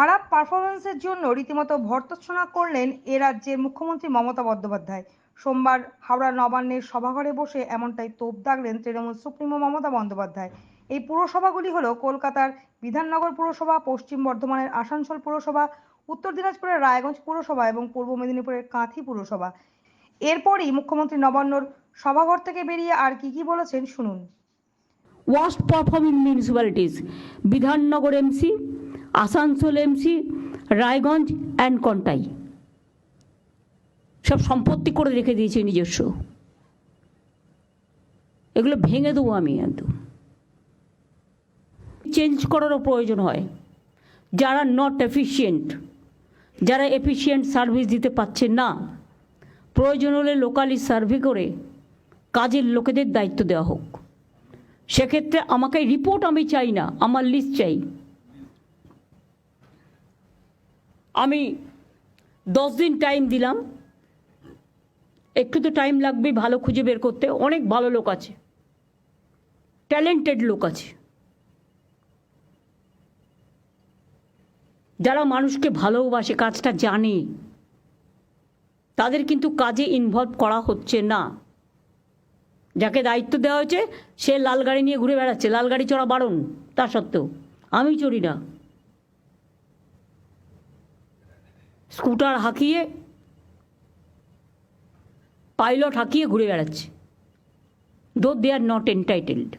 খারাপ পারফরমেন্সের জন্য রীতিমতো ভর্ৎসনা করলেন এ রাজ্যের মুখ্যমন্ত্রী মমতা বন্দ্যোপাধ্যায়। সোমবার হাওড়া নবান্নের সভাঘরে বসে এমনটাই তোপ দাগলেন তৃণমূল সুপ্রিমো মমতা বন্দ্যোপাধ্যায়। এই পুরসভাগুলি হলো কলকাতার বিধাননগর পুরসভা, পশ্চিম বর্ধমানের আসানসোল পুরসভা, উত্তর দিনাজপুরের রায়গঞ্জ পুরসভা এবং পূর্ব মেদিনীপুরের কাঁথি পুরসভা। এরপরই মুখ্যমন্ত্রী নবান্নর সভাঘর থেকে বেরিয়ে আর কি কি বলেছেন শুনুন। Worst performing municipalities Bidhannagar MC Asansol MC Raiganj and Contai সব সম্পত্তি করে রেখে দিয়েছে নিজস্ব। এগুলো ভেঙে দেবো আমি একদম। চেঞ্জ করারও প্রয়োজন হয়। যারা নট এফিশিয়েন্ট যারা এফিশিয়েন্ট সার্ভিস দিতে পারছে না, প্রয়োজন হলে লোকালি সার্ভে করে কাজের লোকেদের দায়িত্ব দেওয়া হোক। সেক্ষেত্রে আমাকে রিপোর্ট আমি চাই না, আমার লিস্ট চাই। আমি দশ দিন টাইম দিলাম। একটু তো টাইম লাগবে ভালো খুঁজে বের করতে। অনেক ভালো লোক আছে। ট্যালেন্টেড লোক আছে। যারা মানুষকে ভালোবাসে, কাজটা জানে। তাদের কিন্তু কাজে ইনভলভ করা হচ্ছে না। যাকে দায়িত্ব দেওয়া হয়েছে, সে লাল গাড়ি নিয়ে ঘুরে বেড়াচ্ছে। লাল গাড়ি চড়া বারণ, তা সত্ত্বেও। আমি চড়ি না। স্কুটার হাঁকিয়ে, পাইলট হাঁকিয়ে ঘুরে বেড়াচ্ছে। দো দে আর নট এন্টাইটেলড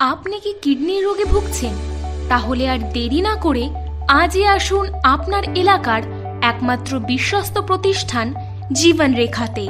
আপনি কি কিডনির রোগে ভুগছেন? তাহলে আর দেরি না করে আজই আসুন আপনার এলাকার একমাত্র বিশ্বস্ত প্রতিষ্ঠান জীবন রেখাতে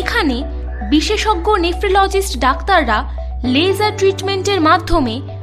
এখানে বিশেষজ্ঞ নেফ্রোলজিস্ট ডাক্তাররা লেজার ট্রিটমেন্টের মাধ্যমে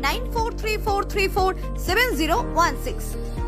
9434347016.